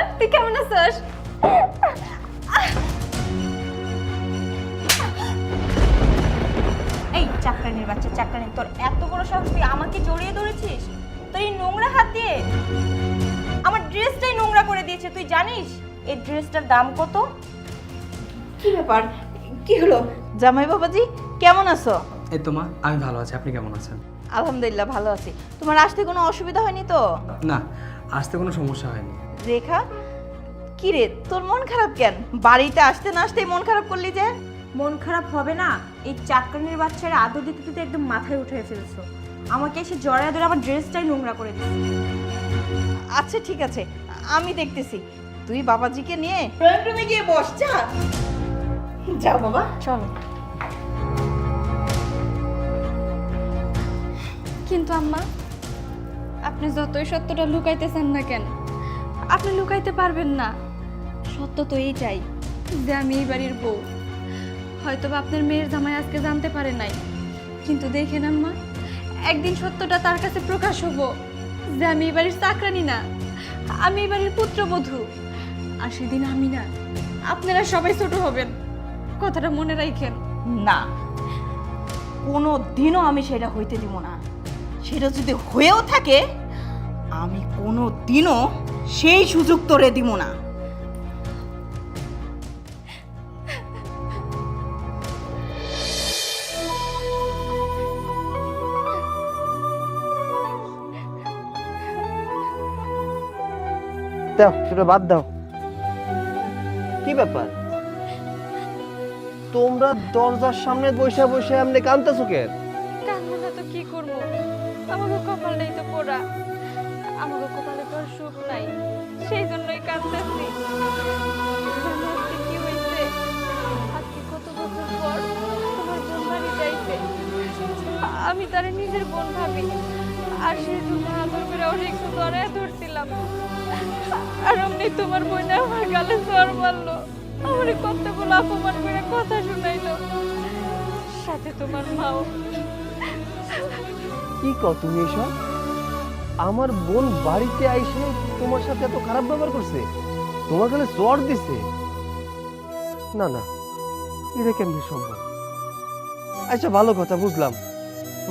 আমার তুই কেমন আছিস? এই চাকরানির বাচ্চা চাকরানি তোর এত বড় সাহস তুই আমাকে জড়িয়ে ধরেছিস? তোর এই নোংরা হাত দিয়ে? আমার ড্রেসটাই নোংরা করে দিয়েছে তুই জানিস? এই ড্রেসটার দাম কত? কি ব্যাপার? কি হলো? জামাই বাবাজি কেমন আছো? এই তো মা আমি ভালো আছি আপনি কেমন আছেন? আলহামদুলিল্লাহ ভালো আছি। তোমার আসতে কোনো অসুবিধা হয়নি তো? না আসতে কোনো সমস্যা হয়নি। রেখা কি রে তোর মন খারাপ কেন? বাড়িতে আসতে না আসতেই মন খারাপ করলি যে? মন খারাপ হবে না? এই চাকরানির বাচ্চারা আদর দিতে দিতে একদম মাথায় উঠে ফেলছো। আমাকে এসে জড়ায় ধরে আমার ড্রেসটাই নোংরা করে দিচ্ছে। আচ্ছা ঠিক আছে আমি দেখতেছি। তুই বাবাজিকে নিয়ে ড্রয়িং রুমে গিয়ে বস যা। যাও বাবা। চলো। কিন্তু আম্মা আপনি যতই সত্যটা লুকাইতেছেন না কেন আপনি লুকাইতে পারবেন না। সত্য তো এইটাই যে আমি এই বাড়ির বউ। হয়তো বা আপনার মেয়ের জামাই আজকে জানতে পারে নাই। কিন্তু দেখেন আম্মা, একদিন সত্যটা তার কাছে প্রকাশ হব যে আমি এই বাড়ির চাকরানি না। আমি এই বাড়ির পুত্রবধূ। আর সেদিন আমি না, আপনারা সবাই ছোট হবেন। কথাটা মনে রাখেন না কোনো দিনও আমি সেটা হইতে দিব না। সেটা যদি হয়েও থাকে, আমি কোনো দিনও সেই সুযোগ তোরে দিব না। দাও সেটা বাদ দাও। কি ব্যাপার? তোমরা দরজার সামনে বসে বসে এমনি কান্দতেছো কেন? তো কি করব? আমাকে কপালটাই তো পোড়া। আমাকে কপালে তো আর সুখ নাই। সেই জন্যই কাঁদতেছি। কি হয়েছে? কত আমি তারে নিজের বোন ভাবি। আর সেই জন্য আদর করে অনেক ধরে ধরছিলাম আর অমনি তোমার বোন আমার গালে জ্বর মারলো। আমার কতগুলো অপমান করে কথা শুনাইলো। সাথে তোমার মাও। কি কও তুমি এসব? আমার বোন বাড়িতে আইসে তোমার সাথে এত খারাপ ব্যবহার করছে? তোমার গালে জ্বর দিছে? না না এটা কেমনি সম্ভব? আচ্ছা ভালো কথা বুঝলাম।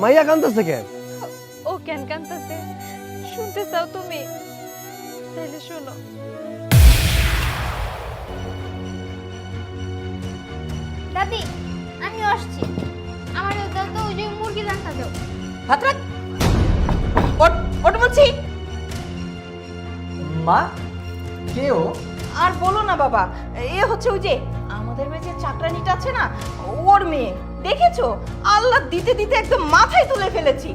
মাইয়া কান্দতেছে কেন? ও কেন কান্তাছে শুনতে চাও তুমি? তাইলে শোনো। দাদি আমি আসছি। আমার দাও তো ওই যে মুরগি রান্না দাও। হাতরাত ওট ওট বলছি। মা কেও আর বলো না বাবা এ হচ্ছে ওই যে আমাদের মেয়ে যে চাকরানিটা আছে না ওর মেয়ে। দেখেছ? আল্লাহ দিতে দিতে একদম মাথায় তুলে ফেলেছি।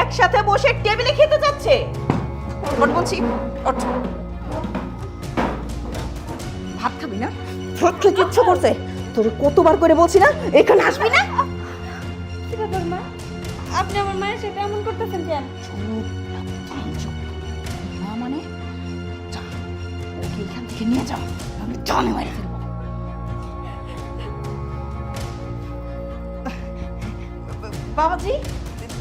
একসাথে বসে টেবিলে খেতে যাচ্ছে। ওট বলছি ওট ভাত খাবি না? ভাত খেতে ইচ্ছে করছে। তোর কতবার করে বলছি না এখানে আসবি না? কি ব্যাপার মা? আপনি আমার মায়ের সাথে এমন করতেছেন কেন? থেকে নিয়ে যাও আমি জানে মারি ফেলব। বাবাজি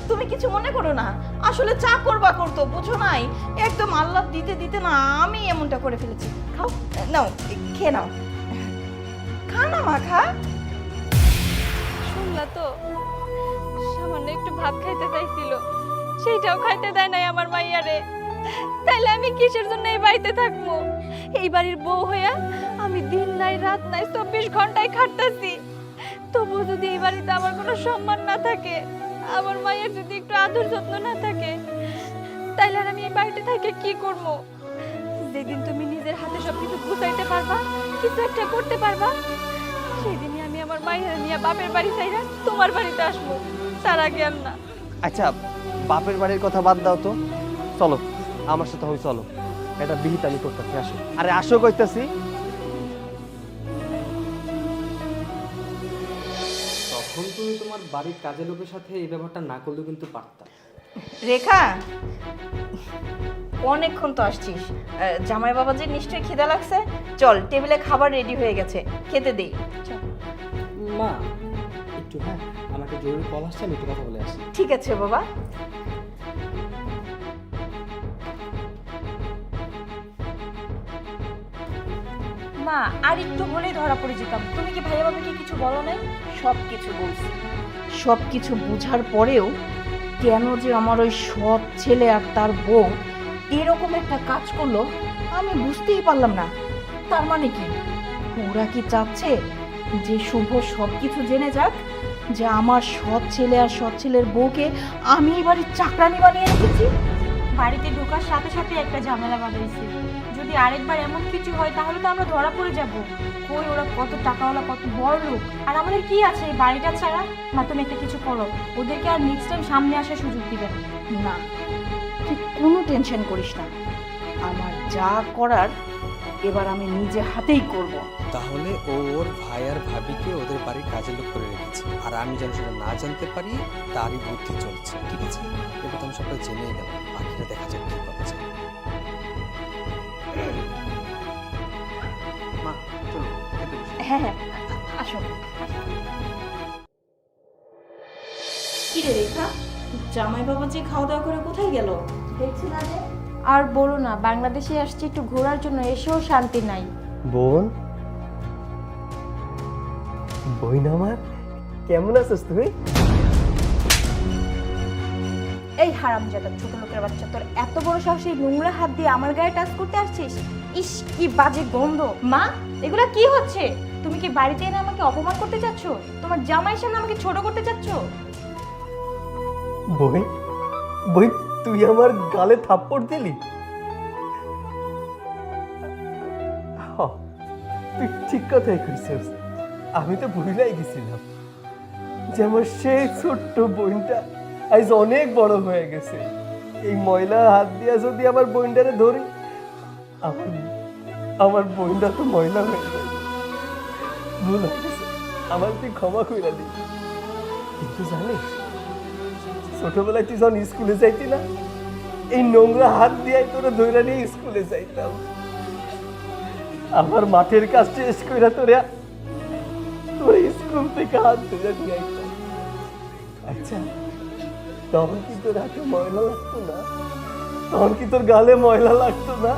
তুমি কিছু মনে করো না। আসলে চা করবা করতো বুঝো নাই? একদম আল্লাহ দিতে দিতে না আমি এমনটা করে ফেলেছি। খাও নাও খেয়ে নাও। খা না মা খা। শুনলা তো সামান্য একটু ভাত খাইতে চাইছিল। সেইটাও খাইতে দেয় নাই আমার মাইয়ারে। তাইলে আমি কিসের জন্য এই বাড়িতে থাকব? এই বাড়ির বউ হইয়া আমি দিন নাই, রাত নাই, চব্বিশ ঘন্টায় খাটতেছি। তবু যদি এই বাড়িতে আমার কোনো সম্মান না থাকে, আমার মায়ের যদি একটু আদর যত্ন না থাকে তাইলে আর আমি এই বাড়িতে থেকে কি করব? যেদিন তুমি নিজের হাতে সব কিছু গুছাইতে পারবা, কিছু একটা করতে পারবা, সেদিনই আমি আমার মায়ের নিয়ে বাপের বাড়ি চাইরা তোমার বাড়িতে আসব। তার আগে আর না। আচ্ছা বাপের বাড়ির কথা বাদ দাও তো। চলো। আমার সাথে হয় চলো। এটা বিহিত আমি করতেছি আসো। আরে আসো কইতাছি। তখন তুমি তোমার বাড়ির কাজের লোকের সাথে এই ব্যাপারটা না করলেও কিন্তু পারতাম রেখা অনেকক্ষণ তো আসছিস। আহ, জামাই বাবাজির নিশ্চয়ই খিদা লাগছে। চল টেবিলে খাবার রেডি হয়ে গেছে। খেতে দেই চল। মা একটু হ্যাঁ আমাকে জরুরি কল আসছে আমি একটু কথা বলে আসি। ঠিক আছে বাবা। মা আর একটু হলেই ধরা পড়ে যেতাম। তুমি কি ভাইয়া বাবাকে কিছু বলো নাই? সব কিছু বলছি। সব কিছু বোঝার পরেও কেন যে আমার ওই সৎ ছেলে আর তার বউ এরকম একটা কাজ করল আমি বুঝতেই পারলাম না। তার মানে কি? ওরা কি চাচ্ছে যে শুভ সব কিছু জেনে যাক যে আমার সৎ ছেলে আর সৎ ছেলের বউকে আমি এবারে চাকরানি বানিয়ে রেখেছি? বাড়িতে ঢোকার সাথে সাথে একটা ঝামেলা বাঁধাইছে। যদি আরেকবার এমন কিছু হয় তাহলে তো আমরা ধরা পড়ে যাব। কই ওরা কত টাকাওয়ালা কত বড় লোক। আর আমাদের কি আছে এই বাড়িটা ছাড়া? না তুমি একটা কিছু করো। ওদেরকে আর নেক্সট টাইম সামনে আসার সুযোগ দিবে না। না তুই কোনো টেনশন করিস না। আমার যা করার এবার আমি নিজে হাতেই করব। তাহলে ও ওর ভাই আর ভাবিকে ওদের বাড়ির কাজের লোক করে রেখেছে। আর আমি যেন সেটা না জানতে পারি তারই বুদ্ধি চলছে। ঠিক আছে? এবার তো আমি সবটা জেনেই গেলাম বাকিটা দেখা যাক। হ্যাঁ হ্যাঁ আসো। কি রে রেখা জামাই বাবা যে খাওয়া দাওয়া করে কোথায় গেল? দেখছি না যে। আর বলো না বাংলাদেশে আসছি একটু ঘোরার জন্য এসেও শান্তি নাই। বোন? বোন আমার কেমন আছিস তুই? এই হারামজাদা ছোট লোকের বাচ্চা তোর এত বড় সাহস এই নোংরা হাত দিয়ে আমার গায়ে টাচ করতে আসছিস? ইস কি বাজে গন্ধ। মা এগুলা কি হচ্ছে? তুমি কি বাড়িতে এনে আমাকে অপমান করতে চাচ্ছ তোমার জামাই সামনে আমাকে ছোট করতে চাচ্ছ বই বই, তুই আমার গালে থাপ্পড় দিলি? তুই ঠিক কথাই কইছিস। আমি তো ভুলাই গেছিলাম যে আমার সেই ছোট্ট বোনটা আজ অনেক বড় হয়ে গেছে। এই ময়লা হাত দিয়া যদি আমার বোনটারে ধরি, আমার আমার বোনটা তো ময়লা হয়ে যায় আমার তুই ক্ষমা কইরা দিই কিন্তু জানিস, ছোটবেলায় তুই যখন স্কুলে যাইতি না, এই নোংরা হাত দিয়ে তোরা ধরে নিয়ে স্কুলে যাইতাম। আমার মাঠের কাজ শেষ করে তোরা তোর স্কুল থেকে হাত ধরে নিয়ে আইতাম। আচ্ছা তখন কি তোর হাতে ময়লা লাগতো না? তখন কি তোর গালে ময়লা লাগতো না?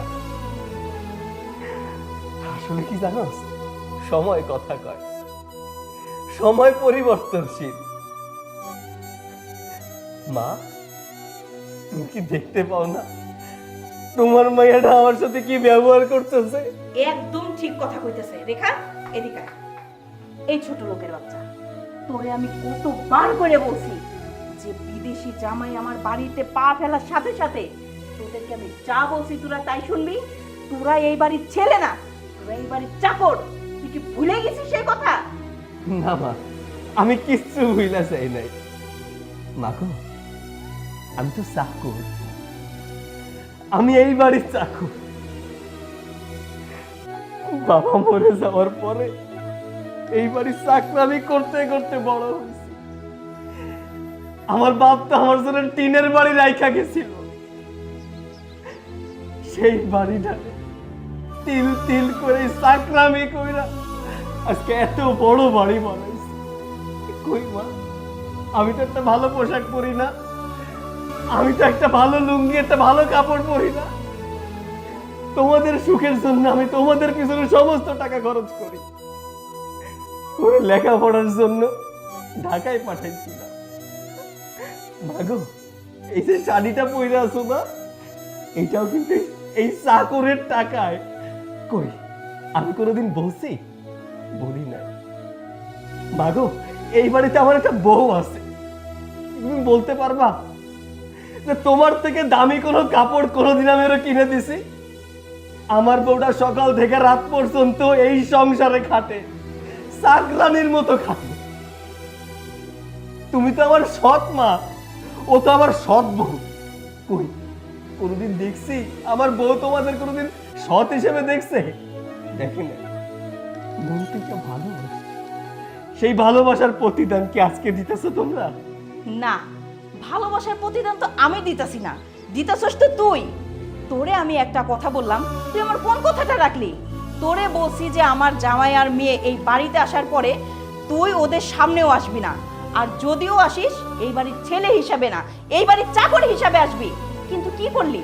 আসলে কি জানোস সময় কথা কয়। সময় পরিবর্তনশীল। মা, তুমি কি দেখতে পাও না? তোমার মাইয়াটা আমার সাথে কি ব্যবহার করতেছে? একদম ঠিক কথা কইতেছে। রেখা, এদিকে এই ছোট লোকের বাচ্চা, তোরে আমি কতবার করে বলছি যে বিদেশি জামাই আমার বাড়িতে পা ফেলার সাথে সাথে তোদেরকে আমি যা বলছি তোরা তাই শুনবি। তোরা এই বাড়ির ছেলে না, তোরা এই বাড়ির চাকর। কি ভুলে গেছিস সেই কথা? না মা, আমি কিচ্ছু ভুইলা চাই নাই। আমি তো আমি এই বাড়ির চাকর বাবা মরে যাওয়ার পরে এই বাড়ির করতে করতে বড় আমার বাপ তো আমার জন্য টিনের বাড়ি রাইখা গেছিল। সেই বাড়িটা তিল তিল করে চাকরামি কইরা আজকে এত বড় বাড়ি বানাইছি। কই মা, আমি তো একটা ভালো পোশাক পরি না, আমি তো একটা ভালো লুঙ্গি, একটা ভালো কাপড় পরি না। তোমাদের সুখের জন্য আমি তোমাদের পিছনে সমস্ত টাকা খরচ করি। করে লেখাপড়ার জন্য ঢাকায় পাঠাইছিলাম মাগো, এই যে শাড়িটা পরে আছো না এইটাও কিন্তু এই চাকরের টাকায়। কই? আমি কোনোদিন বলছি বলি না। মাগো, এই বাড়িতে আমার একটা বউ আছে। তুমি বলতে পারবা যে তোমার থেকে দামি কোনো কাপড় কোনোদিন আমি ওরা কিনে দিছি? আমার বউটা সকাল থেকে রাত পর্যন্ত এই সংসারে খাটে, চাকরানির মতো খাটে। তুমি তো আমার সৎ মা, ও তো আমার সৎ বউ। কই? কোনোদিন দেখছি আমার বউ তোমাদের কোনোদিন সৎ হিসেবে দেখছে? দেখে না। মন থেকে ভালোবাসে সেই ভালোবাসার প্রতিদান কি আজকে দিতেছো তোমরা? না, ভালোবাসার প্রতিদান তো আমি দিতাছি না। দিতাছস তো তুই। তোরে আমি একটা কথা বললাম, তুই আমার কোন কথাটা রাখলি? তোরে বলছি যে আমার জামাই আর মেয়ে এই বাড়িতে আসার পরে তুই ওদের সামনেও আসবি না। আর যদিও আসিস, এই বাড়ির ছেলে হিসাবে না, এই বাড়ির চাকর হিসাবে আসবি। কিন্তু কি করলি?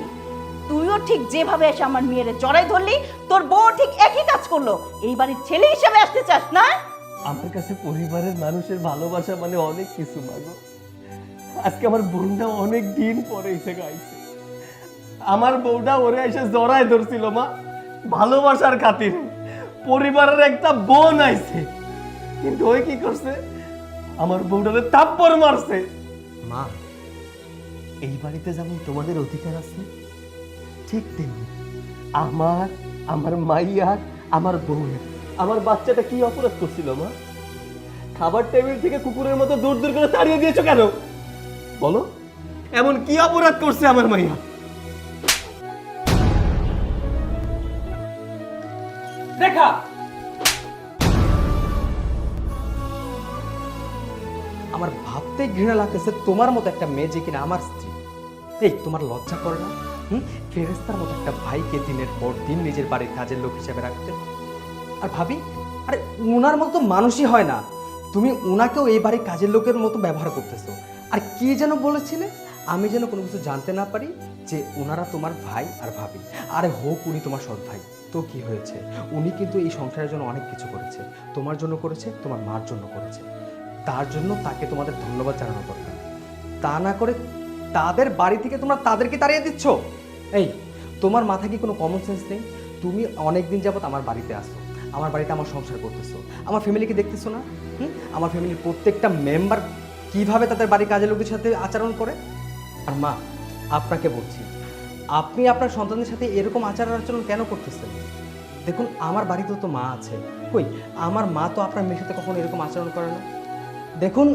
তুইও ঠিক যেভাবে এসে আমার মেয়েরে জড়াই ধরলি তোর বউ ঠিক একই কাজ করল। এই বাড়ির ছেলে হিসেবে আসতে চাস না? আমার কাছে পরিবারের মানুষের ভালোবাসা মানে অনেক কিছু মাগো আজকে আমার বোনটা অনেক দিন পরে এসে গাইছে। আমার বউটা ওরে এসে জড়ায় ধরছিল মা। ভালোবাসার খাতিরে। পরিবারের একটা বোন আইছে। কিন্তু ওই কি করছে? আমার বউটারে তাপ্পর মারছে। মা এই বাড়িতে যেমন তোমাদের অধিকার আছে ঠিক তেমনি। আমার আমার মাইয়ার আমার বউয়ের আমার বাচ্চাটা কি অপরাধ করছিল, মা? খাবার টেবিল থেকে কুকুরের মতো দূর দূর করে তাড়িয়ে দিয়েছ কেন? বলো, এমন কি অপরাধ করছে আমার মাইয়া? দেখা! আমার ভাবতে ঘৃণা লাগতেছে তোমার মতো একটা মেয়ে যে কিনা আমার স্ত্রী। এই, তোমার লজ্জা করে না? ফেরেস্তার মতো একটা ভাইকে দিনের পর দিন নিজের বাড়ির কাজের লোক হিসেবে রাখতে। আর ভাবি, আরে উনার মতো মানুষই হয় না। তুমি উনাকেও এই বাড়ির কাজের লোকের মতো ব্যবহার করতেছো। আর কি যেন বলেছিলে? আমি যেন কোনো কিছু জানতে না পারি যে ওনারা তোমার ভাই আর ভাবি। আরে হোক, উনি তোমার সৎ ভাই। তো কি হয়েছে? উনি কিন্তু এই সংসারের জন্য অনেক কিছু করেছে। তোমার জন্য করেছে, তোমার মার জন্য করেছে। তার জন্য তাকে তোমাদের ধন্যবাদ জানানো দরকার। তা না করে তাদের বাড়ি থেকে তোমরা তাদেরকে তাড়িয়ে দিচ্ছ? এই, তোমার মাথায় কি কোনো কমন সেন্স নেই? তুমি অনেক দিন যাবত আমার বাড়িতে আসো, আমার বাড়িতে আমার সংসার করতেছো, আমার ফ্যামিলিকে দেখতেছো না? হুম? আমার ফ্যামিলির প্রত্যেকটা মেম্বার কীভাবে তাদের বাড়ির কাজের লোকের সাথে আচরণ করে? আর মা, আপনাকে বলছি, আপনি আপনার সন্তানদের সাথে এরকম আচার আচরণ কেন করতেছেন? দেখুন, আমার বাড়িতেও তো মা আছে। কই, আমার মা তো আপনার মেয়ের সাথে কখনো এরকম আচরণ করে না। দেখুন,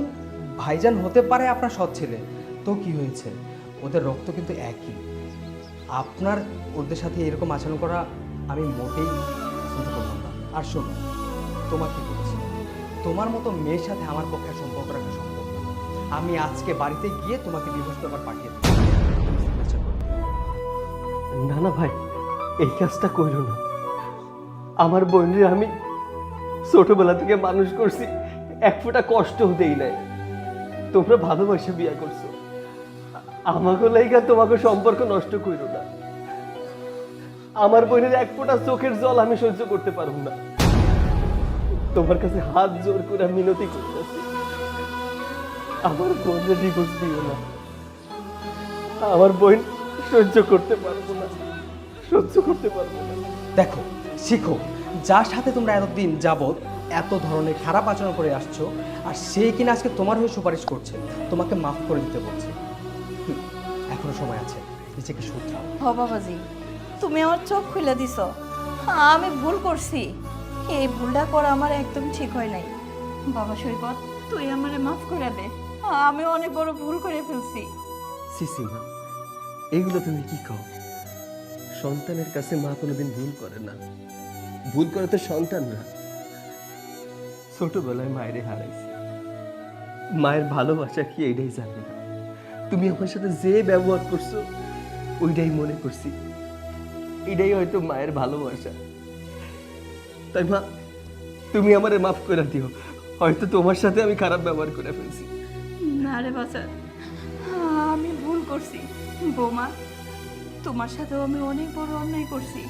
ভাইজান হতে পারে আপনার সৎ ছেলে, তো কি হয়েছে? ওদের রক্ত কিন্তু একই। আপনার ওদের সাথে এরকম আচরণ করা আমি মোটেই পছন্দ করলাম না। আর শোনো, তোমার কি বলছি তোমার মতো মেয়ের সাথে আমার পক্ষে সম্পর্ক রাখা সম্ভব না। আমি আজকে বাড়িতে গিয়ে তোমাকে ডিভোর্স পেপার পাঠিয়ে দেবো। না না ভাই, এই কাজটা কইরো না। আমার বোনের আমি ছোটবেলা থেকে মানুষ করছি, এক ফোঁটা কষ্টও দেই নাই। তোমরা ভালোবাসে বিয়া করছ। আমাকে লাইগা তোমাকে সম্পর্ক নষ্ট কইরো না। আমার বোনের এক ফোঁটা চোখের জল আমি সহ্য করতে পারব না। তোমার কাছে হাত জোর করে মিনতি করতেছি। আমার বোনের ডিভোর্স দিও না। আমার বোন সহ্য করতে পারব না। সহ্য করতে পারব না। দেখো, শিখো, যার সাথে তোমরা এতদিন যাবৎ এত ধরনের খারাপ আচরণ করে আসছো, আর সেই কিনা আজকে তোমার হয়ে সুপারিশ করছে, তোমাকে মাফ করে দিতে বলছে। সময় আছে নিজেকে শুধরাও। হ বাবাজি তুমি আমার চোখ খুলে দিছ। আমি ভুল করছি। এই ভুলটা করা আমার একদম ঠিক হয় নাই। বাবা সৈকত তুই আমারে মাফ করে দে। আমি অনেক বড় ভুল করে ফেলছি। সিসিমা এগুলো তুমি কি কও? সন্তানের কাছে মা কোনোদিন ভুল করে না। ভুল করে তো সন্তানরা ছোটবেলায় মায়েরে হারাইছি। মায়ের ভালোবাসা কি এইটাই জানি না। তুমি আমার সাথে যে ব্যবহার করছ ওইটাই মনে করছি। এটাই হয়তো মায়ের ভালোবাসা। তাই মা তুমি আমারে মাফ করে দিও। হয়তো তোমার সাথে আমি খারাপ ব্যবহার করে ফেলছি। না রে বাচ্চা আমি ভুল করছি। বৌমা তোমার সাথেও আমি অনেক বড় অন্যায় করছি।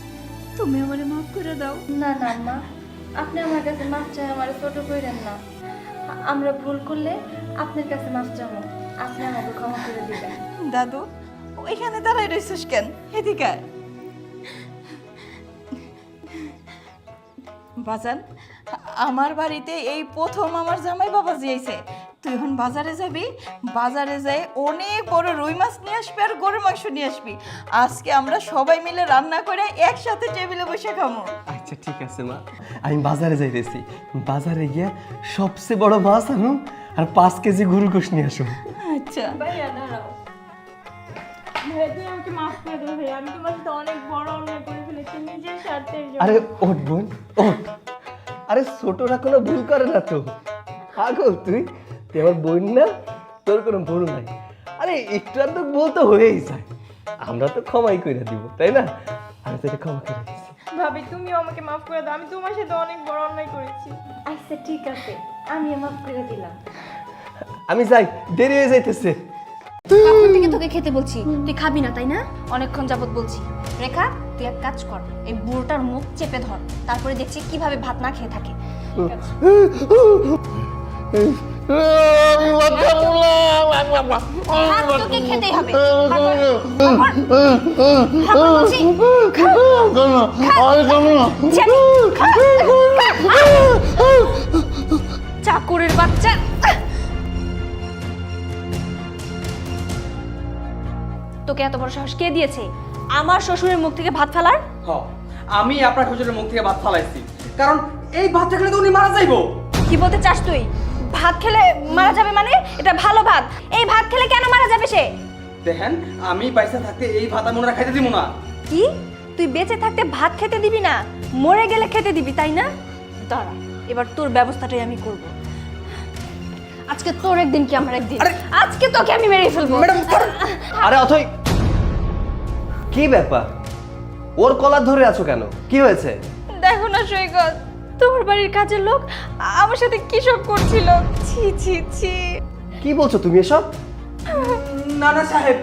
তুমি আমারে মাফ করে দাও। না না মা আপনি আমার কাছে মাফ চাই আমার ছোট কইরেন না। আমরা ভুল করলে আপনার কাছে মাফ চাবো আপনি আমাকে ক্ষমা করে দিবেন। দাদু ওইখানে দাঁড়াই রইছিস কেন? এদিকে বাজান আমার বাড়িতে এই প্রথম আমার জামাই বাবাজি আইছে। তুই এখন বাজারে যাবি বাজারে যাই অনেক বড় রুই মাছ নিয়ে আসবি আর গরু মাংস নিয়ে আসবি। আজকে আমরা সবাই মিলে রান্না করে একসাথে টেবিলে বসে খাব আচ্ছা ঠিক আছে মা। আমি বাজারে যাইতেছি। বাজারে গিয়ে সবচেয়ে বড় মাছ আনুন আর পাঁচ কেজি গরু গোশ নিয়ে আসো। আচ্ছা। ভাইয়া দাঁড়াও। তুমি আরে ওঠ বোন ওঠ। আরে ছোটরা কোনো ভুল করে না তো। পাগল তুই। তুই আমার বোন না তোর কোনো ভুল নাই। আরে একটু আর তো ভুল তো হয়েই যায়। আমরা তো ক্ষমাই করে দিব তাই না? আমি তোকে ক্ষমা করে দিচ্ছি ভাবি তুমিও আমাকে মাফ করে দাও। আমি তোমার সাথে অনেক বড় অন্যায় করেছি। আচ্ছা ঠিক আছে। আমি মাফ করে দিলাম। আমি যাই দেরি হয়ে যাইতেছে। কখন থেকে থেকে তোকে খেতে বলছি? তুই খাবি না তাই না? অনেকক্ষণ যাবত বলছি। রেখা তুই এক কাজ কর এই বুড়োটার মুখ চেপে ধর তারপরে দেখছি কীভাবে ভাত না খেয়ে থাকে। ভাত তোকে খেতেই হবে। চাকরের বাচ্চা। তোকে এত বড় সাহস কে দিয়েছে? আমার শ্বশুরের মুখ থেকে ভাত ফেলার? হ আমি আপনার শ্বশুরের মুখ থেকে ভাত ফালাইছি। কারণ এই ভাতটা খেলে তো উনি মারা যাইবো। কি বলতে চাস তুই? ভাত খেলে মারা যাবে মানে? এটা ভালো ভাত। এই ভাত খেলে কেন মারা যাবে সে? দেখেন আমি পয়সা থাকতে এই ভাত আমি ওনারা খাইতে দিব না। কি? তুই বেঁচে থাকতে ভাত খেতে দিবি না? মরে গেলে খেতে দিবি তাই না? দাঁড়া এবার তোর ব্যবস্থাটাই আমি করব। আজকে তোর একদিন কি আমার একদিন? আরে! আজকে তোকে আমি মেরে ফেলব। ম্যাডাম আরে অথই কি ব্যাপার? ওর কলার ধরে আছো কেন? কি হয়েছে? দেখো না সৈকত তোমার বাড়ির কাজের লোক আমার সাথে কি সব করছিল? ছি ছি ছি। কি বলছো তুমি এসব? না না সাহেব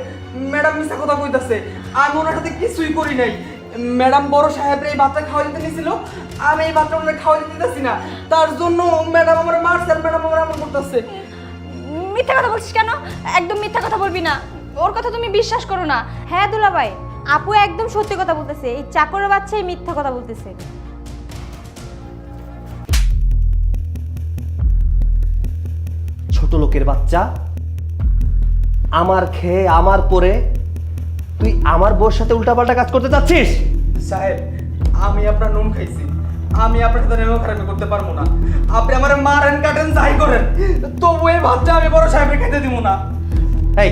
ম্যাডাম মিথ্যা কথা কইতাছে। আমি ওনার সাথে কিছুই করি নাই। ম্যাডাম বড় সাহেব এই বাচ্চা খাওয়া দিতে নিছিল আমি এই ভাতটা ওনার খাওয়া দিতে দিতেছি না। তার জন্য ম্যাডাম আমার ম্যাডাম করতেছে মিথ্যা কথা বলছিস কেন? একদম মিথ্যা কথা বলবি না। ওর কথা তুমি বিশ্বাস করো না। হ্যাঁ দুলাভাই আপু একদম সত্যি কথা বলতেছে। এই চাকরের বাচ্চাই মিথ্যা কথা বলতেছে। ছোট লোকের বাচ্চা আমার খেয়ে আমার পরে তুই আমার বউর সাথে উল্টাপাল্টা কাজ করতে চাচ্ছিস? সাহেব আমি আপনার নুন খাইছি। আমি আপনার সাথে নেমে খারাপি করতে পারব না। আপনি আমার মারেন কাটেন যাই করেন। তবু এই ভাতটা আমি বড় সাহেবের খেতে দিব না। এই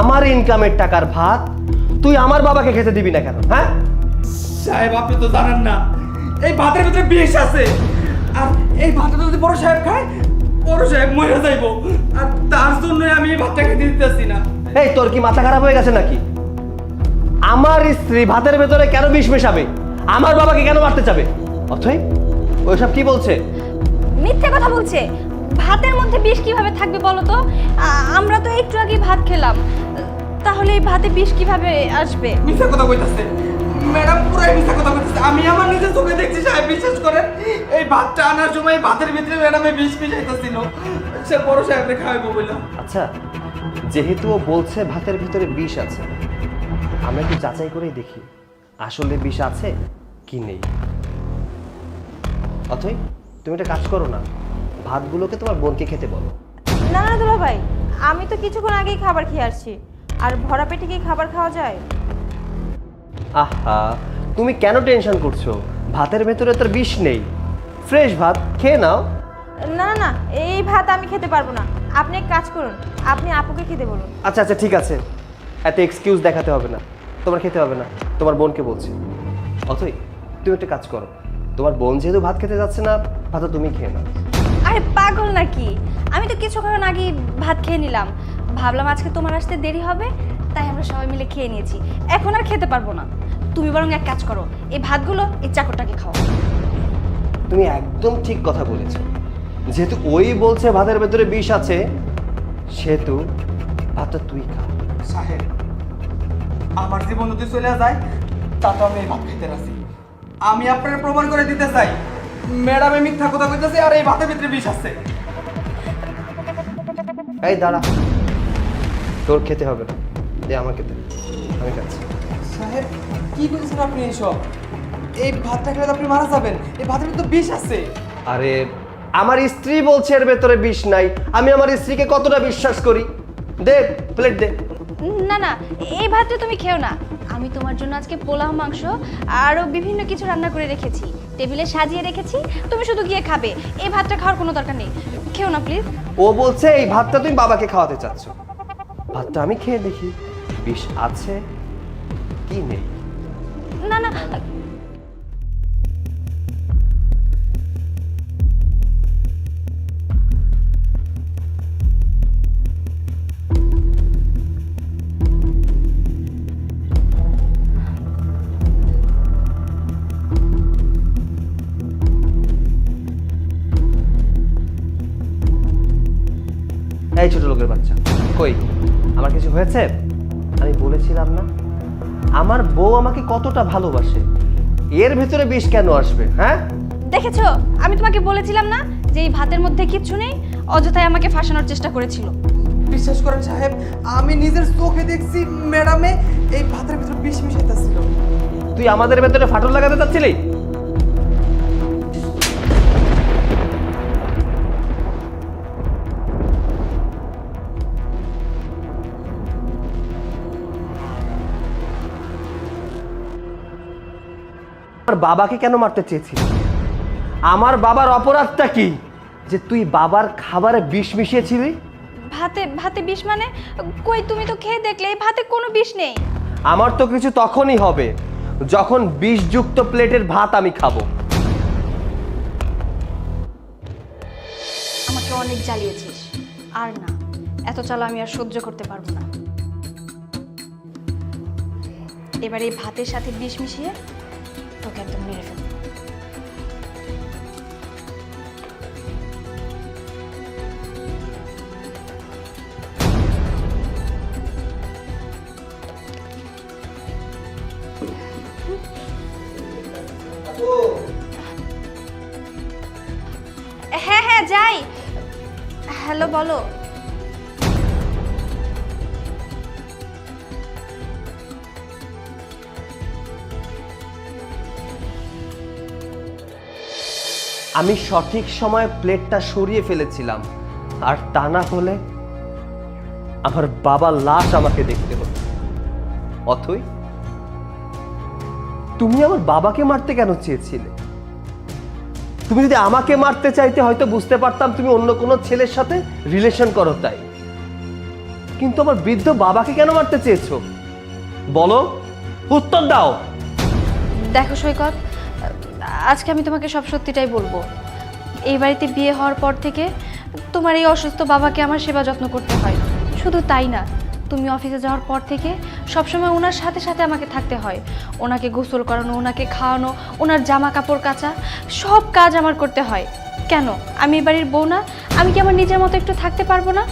আমার ইনকামের টাকার ভাত তুই আমার বাবাকে খেতে দিবি না কেন হ্যাঁ? সাহেব আপনি তো জানেন না এই ভাতের ভিতরে বিষ আছে। আর এই ভাতটা যদি বড় সাহেব খায় বড় সাহেব মরে যাইবো। আর তার জন্যই আমি এই ভাতটা খেতে দিতেছি না। এই তোর কি মাথা খারাপ হয়ে গেছে নাকি? আমার স্ত্রী ভাতের ভেতরে কেন বিষ মেশাবে? আমার বাবাকে কেন মারতে চাবে? অথই ওইসব কি বলছে? মিথ্যে কথা বলছে। ভাতের মধ্যে বিষ কীভাবে থাকবে বলো তো? আ- আমরা তো একটু আগে ভাত খেলাম। তাহলে এই ভাতে বিষ কীভাবে আসবে? মিথ্যা কথা কইতাছে। ম্যাডাম পুরাই মিথ্যা কথা কইতাছে। আমি আমার নিজের চোখে দেখছি সাহেব বিশ্বাস করেন? এই ভাতটা আনার সময় এই ভাতের ভিতরে ম্যাডামে বিষ মিশাইতেছিল সে বড় সাহেবরে খাওয়াইবো বললাম আচ্ছা যেহেতু ও বলছে ভাতের ভিতরে বিষ আছে আমরা একটু যাচাই করেই দেখি। আসলে বিষ আছে? কি নেই? অথই তুমি একটা কাজ করো না। ভাতগুলোকে তোমার বোনকে খেতে বলো। না না দুলা ভাই আমি তো কিছুক্ষণ আগেই খাবার খেয়ে আসছি। আর ভরা পেটে কি খাবার খাওয়া যায়? আহা তুমি কেন টেনশন করছ? ভাতের ভেতরে তোর বিষ নেই। ফ্রেশ ভাত খেয়ে নাও। না না না এই ভাত আমি খেতে পারব না। আপনি এক কাজ করুন আপনি আপুকে খেতে বলুন। আচ্ছা আচ্ছা ঠিক আছে। এত এক্সকিউজ দেখাতে হবে না। তোমার খেতে হবে না তোমার বোনকে বলছি। অথই তুমি একটা কাজ করো। তোমার বোন যেহেতু ভাত খেতে যাচ্ছে না ভাত তুমি খেয়ে নাও। আরে পাগল নাকি? আমি তো কিছুক্ষণ আগে ভাত খেয়ে নিলাম। ভাবলাম আজকে তোমার আসতে দেরি হবে তাই আমরা সবাই মিলে খেয়ে নিয়েছি। এখন আর খেতে পারব না। তুমি বরং এক কাজ করো এই ভাতগুলো এই চাকরটাকে খাও। তুমি একদম ঠিক কথা বলেছ। যেহেতু ওই বলছে ভাতের ভেতরে বিষ আছে সেহেতু ভাতটা তুই খা। সাহেব আমার জীবন যদি চলে যায় তা তো আমি ভাত খেতে রাজি। আমি আপনার প্রমাণ করে দিতে চাই। ম্যাডামে মিথ্যা কথা কইতেছে আর এই ভাতের ভিতরে বিষ আছে। এই দাঁড়া। তোর খেতে হবে না। দে আমাকে দে। আমি খাচ্ছি। সাহেব কি বলছেন আপনি এইসব এই ভাতটা খেলে তো আপনি মারা যাবেন। এই ভাতের ভিতরে বিষ আছে। আরে আমার স্ত্রী বলছে এর ভেতরে বিষ নাই। আমি আমার স্ত্রীকে কতটা বিশ্বাস করি? দে প্লেট দে। না না এই ভাতটা তুমি খেও না। আমি তোমার জন্য আজকে পোলাও মাংস আরও বিভিন্ন কিছু রান্না করে রেখেছি। টেবিলে সাজিয়ে রেখেছি। তুমি শুধু গিয়ে খাবে। এই ভাতটা খাওয়ার কোনো দরকার নেই। খেও না প্লিজ ও বলছে, এই ভাতটা তুমি বাবাকে খাওয়াতে চাচ্ছ। ভাতটা আমি খেয়ে দেখি। বিষ আছে? কি নেই? হয়েছে? আমি বলেছিলাম না। আমার বউ আমাকে কতটা ভালোবাসে। এর ভেতরে বিষ কেন আসবে হ্যাঁ? দেখেছ? আমি তোমাকে বলেছিলাম না যে এই ভাতের মধ্যে কিচ্ছু নেই অযথাই আমাকে ফাঁসানোর চেষ্টা করেছিল। বিশ্বাস করেন সাহেব আমি নিজের চোখে দেখছি ম্যাডামে এই ভাতের ভিতরে বিষ মিশাইতেছিল। তুই আমাদের ভেতরে ফাটল লাগাতে চাচ্ছিলি? আমার বাবাকে কেন মারতে চেয়েছিলি আমার বাবার অপরাধটা কি? যে তুই বাবার খাবারে বিষ মিশিয়েছিলি? ভাতে ভাতে বিষ মানে? কই তুমি তো খেয়ে দেখলে এই ভাতে কোনো বিষ নেই। আমার তো কিছু তখনই হবে যখন বিষযুক্ত প্লেটের ভাত আমি খাব। আমাকে অনেক জ্বালিয়েছিস। আর না এত চালা আমি আর সহ্য করতে পারব না। এবার এই ভাতের সাথে বিষ মিশিয়ে তোকে একদম মেরে ফেলব হ্যাঁ হ্যাঁ যাই। হ্যালো বলো। আমি সঠিক সময়ে প্লেটটা সরিয়ে ফেলেছিলাম। আর তা না হলে আমার বাবার লাশ আমাকে দেখতে হতো। অথই তুমি আমার বাবাকে মারতে কেন চেয়েছিলে? তুমি যদি আমাকে মারতে চাইতে হয়তো বুঝতে পারতাম তুমি অন্য কোনো ছেলের সাথে রিলেশন করো তাই। কিন্তু আমার বৃদ্ধ বাবাকে কেন মারতে চেয়েছো? বলো, উত্তর দাও। দেখো সৈকত আজকে আমি তোমাকে সব সত্যিটাই বলব। এই বাড়িতে বিয়ে হওয়ার পর থেকে তোমার এই অসুস্থ বাবাকে আমার সেবা যত্ন করতে হয়। শুধু তাই না, তুমি অফিসে যাওয়ার পর থেকে সবসময় ওনার সাথে সাথে আমাকে থাকতে হয়। ওনাকে গোসল করানো, ওনাকে খাওয়ানো, ওনার জামা কাপড় কাচা, সব কাজ আমার করতে হয়। কেন? আমি এই বাড়ির বউ না, আমি কি আমার নিজের মতো একটু থাকতে পারব না?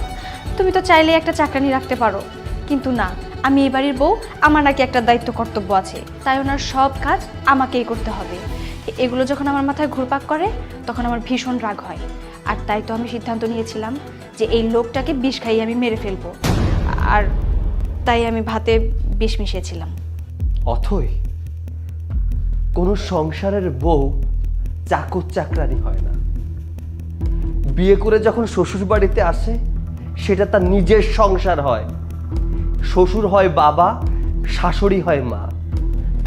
তুমি তো চাইলেই একটা চাকরানি রাখতে পারো। কিন্তু না, আমি এই বাড়ির বউ, আমার নাকি একটা দায়িত্ব কর্তব্য আছে। তাই ওনার সব কাজ আমাকেই করতে হবে। এ- এগুলো যখন আমার মাথায় ঘুরপাক করে, তখন আমার ভীষণ রাগ হয়। আর তাই তো আমি সিদ্ধান্ত নিয়েছিলাম যে এই লোকটাকে বিষ খাইয়ে আমি মেরে ফেলব। আর তাই আমি ভাতে বিষ মিশিয়েছিলাম। অথই কোনো সংসারের বউ চাকর চাকরানি হয় না। বিয়ে করে যখন শ্বশুর বাড়িতে আসে, সেটা তার নিজের সংসার হয়। শ্বশুর হয় বাবা, শাশুড়ি হয় মা।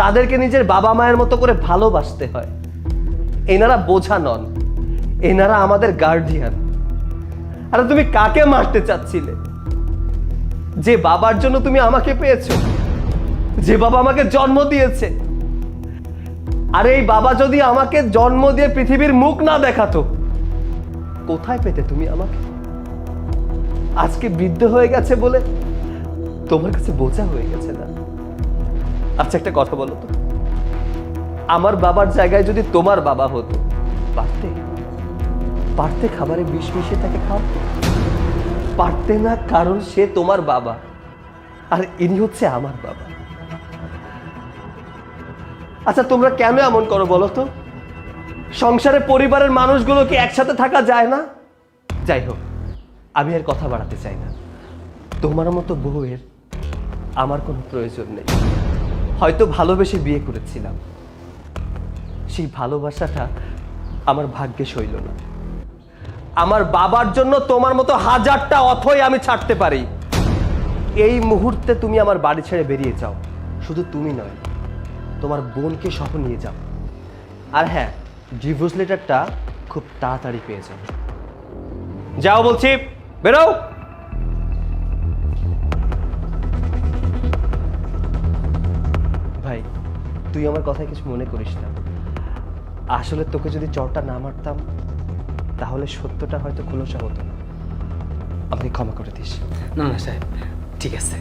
তাদেরকে নিজের বাবা মায়ের মতো করে ভালোবাসতে হয়। এনারা বোঝা নন। এনারা আমাদের গার্ডিয়ান আরে তুমি কাকে মারতে চাচ্ছিলে? যে বাবার জন্য তুমি আমাকে পেয়েছ? যে বাবা আমাকে জন্ম দিয়েছে? আর এই বাবা যদি আমাকে জন্ম দিয়ে পৃথিবীর মুখ না দেখাতো, কোথায় পেতে তুমি আমাকে? আজকে বৃদ্ধ হয়ে গেছে বলে তোমার কাছে বোঝা হয়ে গেছে না? আচ্ছা একটা কথা বলো তো। আমার বাবার জায়গায় যদি তোমার বাবা হতো, পারতে? পারতে খাবারে বিষ মিশিয়ে তাকে খাও পারতে না কারণ সে তোমার বাবা, আর ইনি হচ্ছে আমার বাবা। আচ্ছা তোমরা কেন এমন করো বলো তো? সংসারে পরিবারের মানুষগুলো কি একসাথে থাকা যায় না? যাই হোক, আমি আর কথা বাড়াতে চাই না। তোমার মতো বউয়ের আমার কোনো প্রয়োজন নেই। হয়তো ভালোবেসে বিয়ে করেছিলাম। সেই ভালোবাসাটা আমার ভাগ্যে সইল না। আমার বাবার জন্য তোমার মতো হাজারটা অথই আমি ছাড়তে পারি। এই মুহূর্তে তুমি আমার বাড়ি ছেড়ে বেরিয়ে যাও। শুধু তুমি নয়, তোমার বোনকে সহ নিয়ে যাও। আর হ্যাঁ ডিভোর্স লেটারটা খুব তাড়াতাড়ি পেয়ে যাও যাও বলছি বেরো তুই আমার কথায় কিছু মনে করিস না। আসলে তোকে যদি চরটা না মারতাম তাহলে সত্যটা হয়তো খোলসা হতো না। আমাকে ক্ষমা করে দিস। না না সাহেব ঠিক আছে।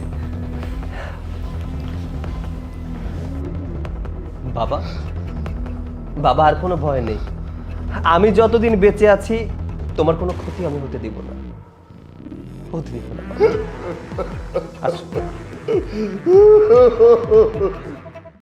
বাবা বাবা আর কোনো ভয় নেই। আমি যতদিন বেঁচে আছি তোমার কোনো ক্ষতি আমি হতে দিব না। খেলা পাবো। আসো।